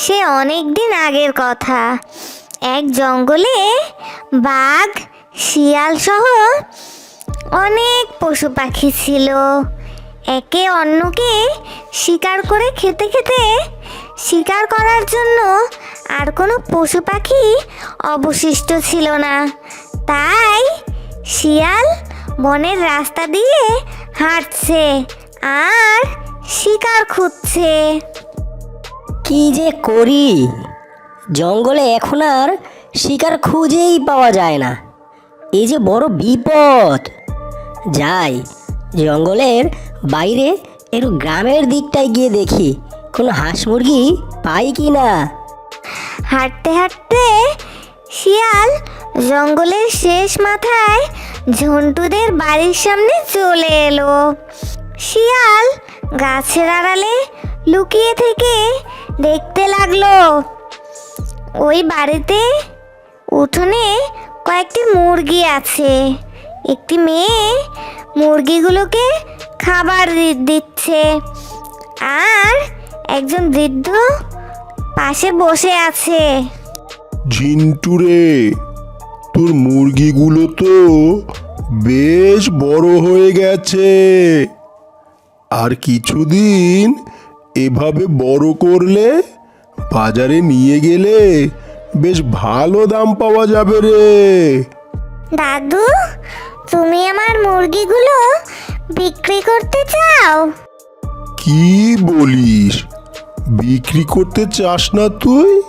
সে অনেক দিন আগের কথা। এক জঙ্গলে বাঘ, শিয়াল সহ অনেক পশু পাখি ছিল। একে অন্যকে শিকার করে খেতে খেতে শিকার করার জন্য আর কোনো পশু পাখি অবশিষ্ট ছিল না। তাই শিয়াল বনের রাস্তা দিয়ে হাঁটছে আর শিকার খুঁজছে। কি যে করি? জঙ্গলে এখন আর শিকার খুঁজেই পাওয়া যায় না। এই যে বড় বিপদ। যাই, জঙ্গলের বাইরে একটু গ্রামের দিকটায় গিয়ে দেখি, কোনো হাঁস মুরগি পাই কি না? হাঁটতে হাঁটতে শিয়াল জঙ্গলের শেষ মাথায় ঝন্টুদের বাড়ির সামনে চলে এলো। শিয়াল গাছের আড়ালে লুকিয়ে থেকে দেখতে লাগল। ওই বাড়িতে উঠোনে কয়েকটি মুরগি আছে। একটি মেয়ে মুরগিগুলোকে খাবার দিচ্ছে। আর একজন বৃদ্ধ পাশে বসে আছে। ঝিন্টুরে তোর মুরগিগুলো তো বেশ বড় হয়ে গেছে। আর কিছুদিন এভাবে বড় করলে বাজারে নিয়ে গেলে বেশ ভালো দাম পাওয়া যাবে রে। দাদু তুমি আমার মুরগিগুলো বিক্রি করতে চাও? কি বলিস? বিক্রি করতে চাস না তুই?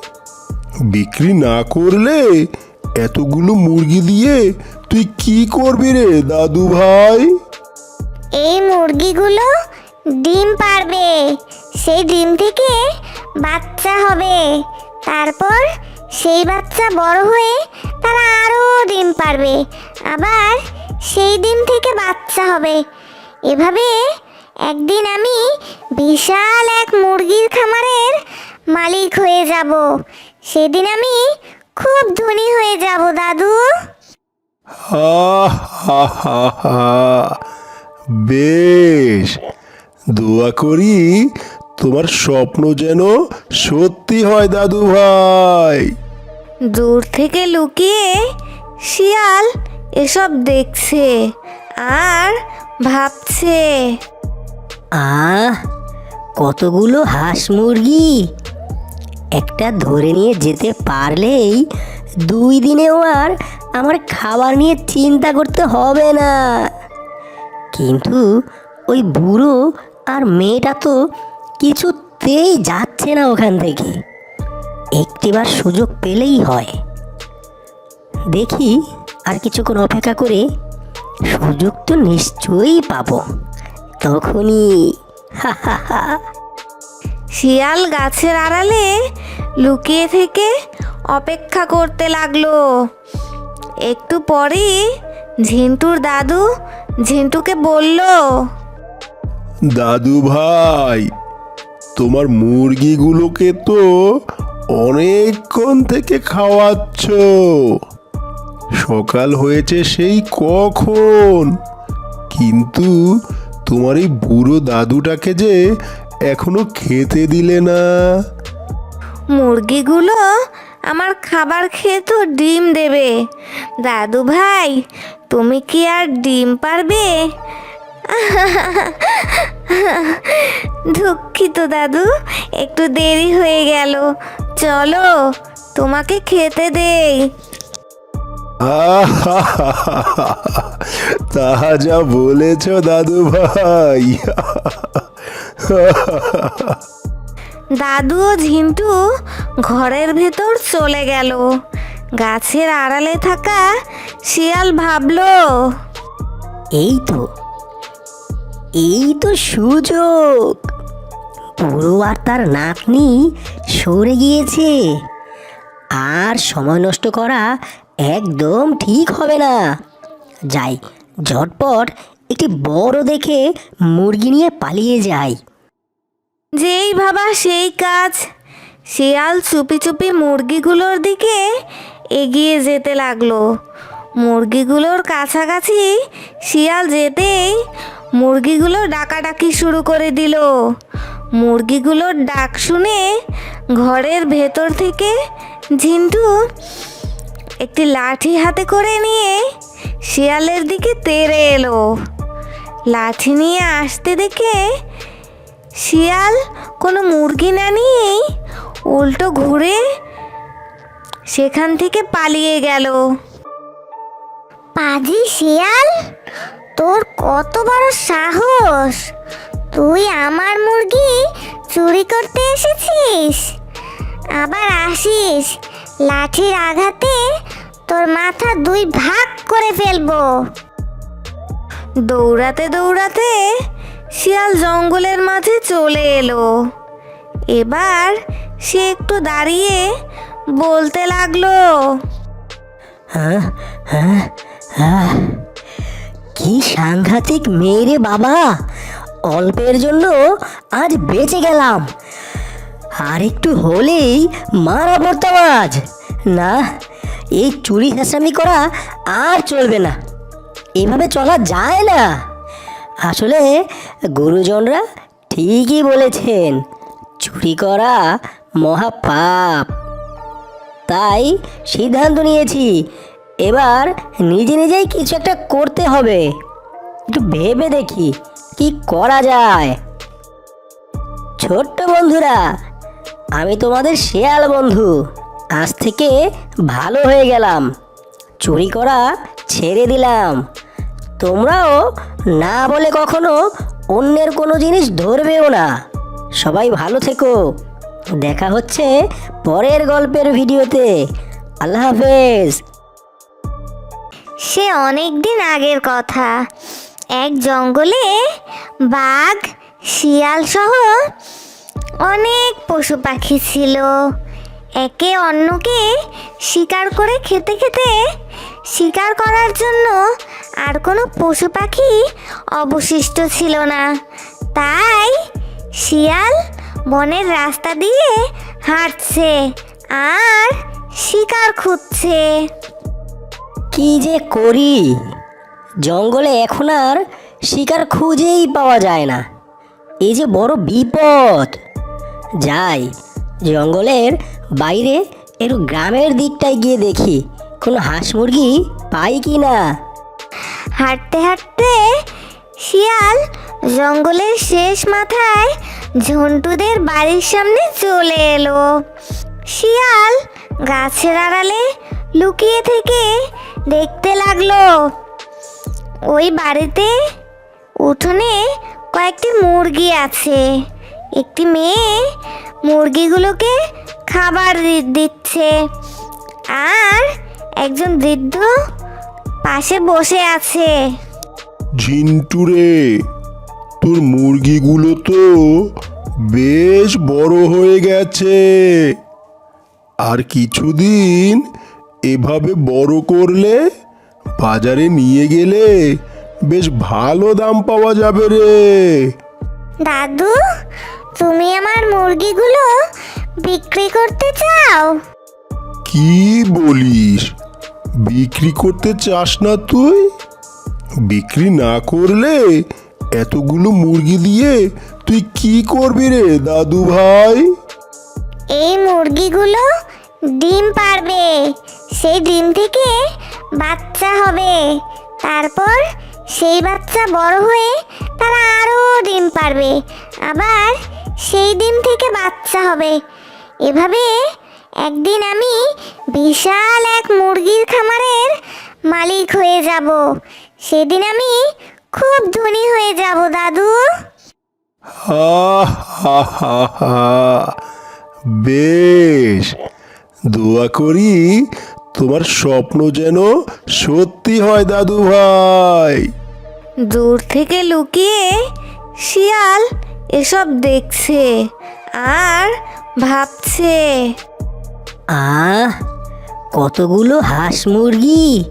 বিক্রি না করলে এতগুলো মুরগি দিয়ে তুই কি করবি রে দাদু ভাই এই মুরগিগুলো ডিম পারবে। সেই ডিম থেকে বাচ্চা হবে। তারপর সেই বাচ্চা বড় হয়ে তারা আরও ডিম পারবে। আবার সেই ডিম থেকে বাচ্চা হবে। এভাবে একদিন আমি বিশাল এক মুরগির খামারের মালিক হয়ে যাব। সেদিন আমি খুব ধনী হয়ে যাব, দাদু। বেশ। দোয়া করি তোমার স্বপ্ন যেন সত্যি হয় দাদু ভাই। দূর থেকে লুকিয়ে শিয়াল এসব দেখছে আর ভাবছে আহ কতগুলো হাঁস মুরগি। একটা ধরে নিয়ে যেতে পারলেই দুই দিনেও আর আমার খাবার নিয়ে চিন্তা করতে হবে না। কিন্তু ওই বুড়ো আর মেয়েটা তো কিছুতেই যাচ্ছে না ওখান থেকে। একটিবার সুযোগ পেলেই হয়। দেখি আর কিছুক্ষণ অপেক্ষা করে সুযোগ তো নিশ্চয়ই পাব। তখনই হা হা হা। শিয়াল গাছের আড়ালে লুকিয়ে থেকে অপেক্ষা করতে লাগল। একটু পরেই ঝিন্টুর দাদু ঝিন্টুকে বলল দাদু ভাই তোমার মুরগিগুলোকে তো অনেকক্ষণ থেকে খাওয়াচ্ছ। সকাল হয়েছে সেই কখন? কিন্তু তোমার এই বুড়ো দাদুটাকে যে এখনও খেতে দিলে না। মুরগিগুলো আমার খাবার খেয়ে তো ডিম দেবে। দাদু ভাই, তুমি কি আর ডিম পারবে? দুঃখিত দাদু। একটু দেরি হয়ে গেল। চলো তোমাকে খেতে দেই। তাহা যা বলেছ দাদু ভাই। দাদু ও ঝিন্টু ঘরের ভেতর চলে গেল। গাছের আড়ালে থাকা শিয়াল ভাবলো এই তো এই তো সুযোগ। বুড়ো আর তার নাতনি সরে গিয়েছে। আর সময় নষ্ট করা একদম ঠিক হবে না। যাই, ঝটপট একটি বড় দেখে মুরগি নিয়ে পালিয়ে যাই। যেই ভাবা সেই কাজ। শিয়াল চুপি চুপি মুরগিগুলোর দিকে এগিয়ে যেতে লাগল। মুরগিগুলোর কাছাকাছি শিয়াল যেতেই মুরগিগুলো ডাকাডাকি শুরু করে দিল। মুরগিগুলোর ডাক শুনে ঘরের ভেতর থেকে ঝিন্টু একটি লাঠি হাতে করে নিয়ে শিয়ালের দিকে তেড়ে এলো। লাঠি নিয়ে আসতে দেখে শিয়াল কোনো মুরগি না নিয়েই উল্টো ঘুরে সেখান থেকে পালিয়ে গেল। পাজি শিয়াল? তোর কত বড় সাহস? তুই আমার মুরগি চুরি করতে এসেছিস? আবার আসিস, লাঠির আঘাতে তোর মাথা দুই ভাগ করে ফেলব। দৌড়াতে দৌড়াতে শিয়াল জঙ্গলের মাঝে চলে এলো। এবার সে একটু দাঁড়িয়ে বলতে লাগল হ্যাঁ হ্যাঁ হ্যাঁ। কি সাংঘাতিক মেয়ে বাবা। অল্পের জন্য আজ বেঁচে গেলাম। আর একটু হলেই মারা পড়তাম আজ। না, এই চুরি হাসামি করা আর চলবে না। এভাবে চলা যায় না। আসলে গুরুজনরা ঠিকই বলেছেন, চুরি করা মহাপাপ। তাই সিদ্ধান্ত নিয়েছি এবার নিজে নিজেই কিছু একটা করতে হবে। একটু ভেবে দেখি কি করা যায়। ছোট্ট বন্ধুরা, আমি তোমাদের শেয়াল বন্ধু। আজ থেকে ভালো হয়ে গেলাম। চুরি করা ছেড়ে দিলাম। তোমরাও না বলে কখনো অন্যের কোনো জিনিস ধরবেও না। সবাই ভালো থেকো। দেখা হচ্ছে পরের গল্পের ভিডিওতে। আল্লাহ হাফেজ। সে অনেক দিন আগের কথা। এক জঙ্গলে বাঘ, শিয়াল সহ অনেক পশু পাখি ছিল। একে অন্যকে শিকার করে খেতে খেতে শিকার করার জন্য আর কোনো পশু পাখি অবশিষ্ট ছিল না। তাই শিয়াল বনের রাস্তা দিয়ে হাঁটছে আর শিকার খুঁজছে। কি যে করি? জঙ্গলে এখন আর শিকার খুঁজেই পাওয়া যায় না। এই যে বড় বিপদ। যাই, জঙ্গলের বাইরে একটু গ্রামের দিকটায় গিয়ে দেখি, কোনো হাঁস মুরগি পাই কি না? হাঁটতে হাঁটতে শিয়াল জঙ্গলের শেষ মাথায় ঝন্টুদের বাড়ির সামনে চলে এলো। শিয়াল গাছের আড়ালে লুকিয়ে থেকে দেখতে লাগল। ওই বাড়িতে উঠোনে কয়েকটি মুরগি আছে। একটি মেয়ে মুরগিগুলোকে খাবার দিচ্ছে। আর একজন বৃদ্ধ পাশে বসে আছে। ঝিন্টুরে তোর মুরগিগুলো তো বেশ বড় হয়ে গেছে। আর কিছুদিন এভাবে বড় করলে বাজারে নিয়ে গেলে বেশ ভালো দাম পাওয়া যাবে রে। দাদু তুমি আমার মুরগিগুলো বিক্রি করতে চাও? কি বলিস? বিক্রি করতে চাস না তুই? বিক্রি না করলে এতগুলো মুরগি দিয়ে তুই কি করবি রে দাদু ভাই? এই মুরগিগুলো ডিম পারবে। সেই ডিম থেকে বাচ্চা হবে। তারপর সেই বাচ্চা বড় হয়ে তারা আরও ডিম পারবে। আবার সেই ডিম থেকে বাচ্চা হবে। এভাবে একদিন আমি বিশাল এক মুরগির খামারের মালিক হয়ে যাব। সেদিন আমি খুব ধনী হয়ে যাব, দাদু। বেশ। দোয়া করি তোমার স্বপ্ন যেন সত্যি হয়, দাদু ভাই। দূর থেকে লুকিয়ে শিয়াল এসব দেখছে আর ভাবছে, আহ, কতগুলো হাঁস মুরগি।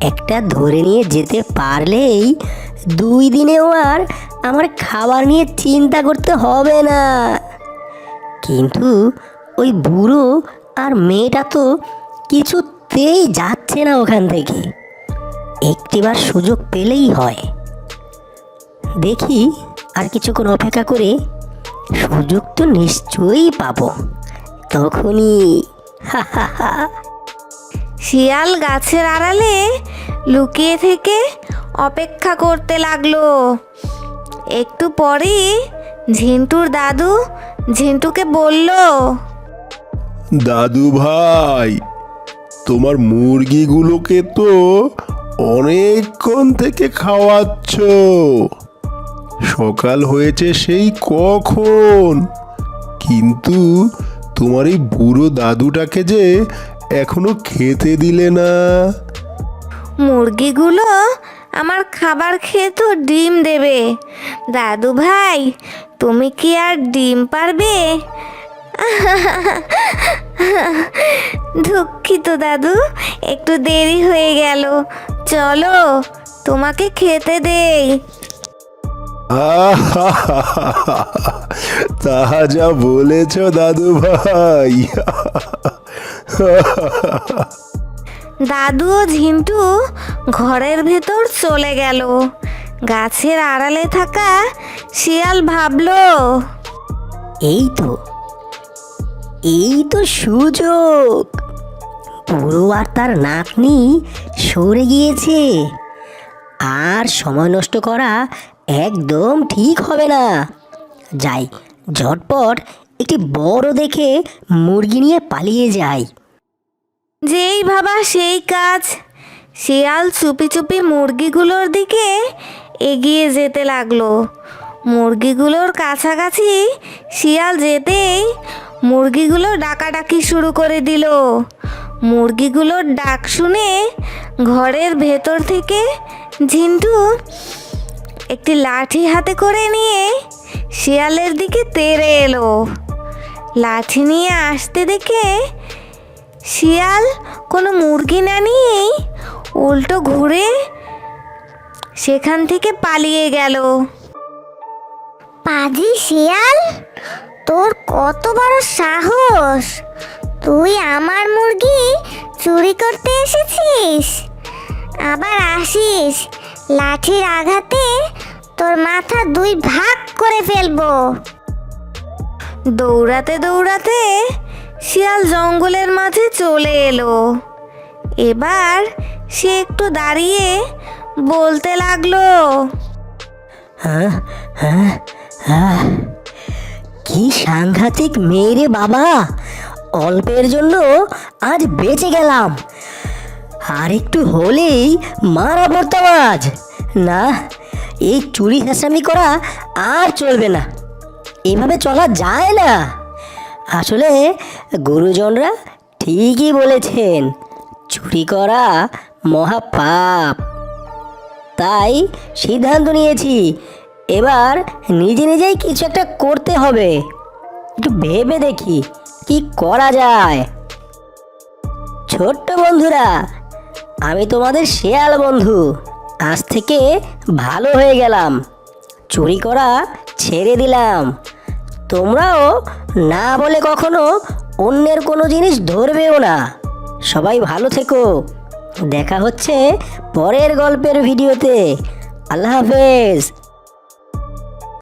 একটা ধরে নিয়ে যেতে পারলেই দুই দিনেও আর আমার খাবার নিয়ে চিন্তা করতে হবে না। কিন্তু ওই বুড়ো আর মেয়েটা তো কিছুতেই যাচ্ছে না ওখান থেকে। একটিবার সুযোগ পেলেই হয়। দেখি আর কিছুক্ষণ অপেক্ষা করে সুযোগ তো নিশ্চয়ই পাব। তখনই হা হা হা। শিয়াল গাছের আড়ালে লুকিয়ে থেকে অপেক্ষা করতে লাগল। একটু পরে ঝিন্টুর দাদু ঝিন্টুকে বলল দাদু ভাই তোমার মুরগিগুলোকে তো অনেকক্ষণ থেকে খাওয়াচ্ছ। সকাল হয়েছে সেই কখন? কিন্তু তোমার এই বুড়ো দাদুটাকে যে এখনও খেতে দিলে না। মুরগিগুলো আমার খাবার খেয়ে তো ডিম দেবে। দাদু ভাই তুমি কি আর ডিম পারবে? দুঃখিত দাদু। একটু দেরি হয়ে গেল। চলো তোমাকে খেতে দেই। তাহা যা বলেছ দাদু ভাই। দাদু ও ঝিন্টু ঘরের ভেতর চলে গেল। গাছের আড়ালে থাকা শিয়াল ভাবলো এই তো এই তো সুযোগ। পুরো আর তার নাতনি সরে গিয়েছে। আর সময় নষ্ট করা একদম ঠিক হবে না। যাই, ঝটপট একটি বড় দেখে মুরগি নিয়ে পালিয়ে যাই। যেই ভাবা সেই কাজ। শিয়াল চুপি চুপি মুরগিগুলোর দিকে এগিয়ে যেতে লাগল। মুরগিগুলোর কাছাকাছি শিয়াল যেতেই মুরগিগুলো ডাকাডাকি শুরু করে দিল। মুরগিগুলোর ডাক শুনে ঘরের ভেতর থেকে ঝিন্টু একটি লাঠি হাতে করে নিয়ে শিয়ালের দিকে তেড়ে এলো। লাঠি নিয়ে আসতে দেখে শিয়াল কোনো মুরগি না নিয়েই উল্টো ঘুরে সেখান থেকে পালিয়ে গেল। পাজি শিয়াল? তোর কত বড় সাহস? তুই আমার মুরগি চুরি করতে এসেছিস? আবার আসিস লাঠির আঘাতে তোর মাথা দুই ভাগ করে ফেলব। দৌড়াতে দৌড়াতে শিয়াল জঙ্গলের মাঝে চলে এলো। এবার সে একটু দাঁড়িয়ে বলতে লাগল হ্যাঁ হ্যাঁ হ্যাঁ। কি সাংঘাতিক মেয়ে রে বাবা। অল্পের জন্য আজ বেঁচে গেলাম। আর একটু হলেই মারা পড়তাম আজ। না, এই চুরি হাসামি করা আর চলবে না। এভাবে চলা যায় না। আসলে গুরুজনরা ঠিকই বলেছেন, চুরি করা মহাপাপ। তাই সিদ্ধান্ত নিয়েছি এবার নিজে নিজেই কিছু একটা করতে হবে। একটু ভেবে দেখি কি করা যায়। ছোট্ট বন্ধুরা, আমি তোমাদের শেয়াল বন্ধু। আজ থেকে ভালো হয়ে গেলাম। চুরি করা ছেড়ে দিলাম। তোমরাও না বলে কখনো অন্যের কোনো জিনিস ধরবেও না। সবাই ভালো থেকো। দেখা হচ্ছে পরের গল্পের ভিডিওতে। আল্লাহ হাফেজ।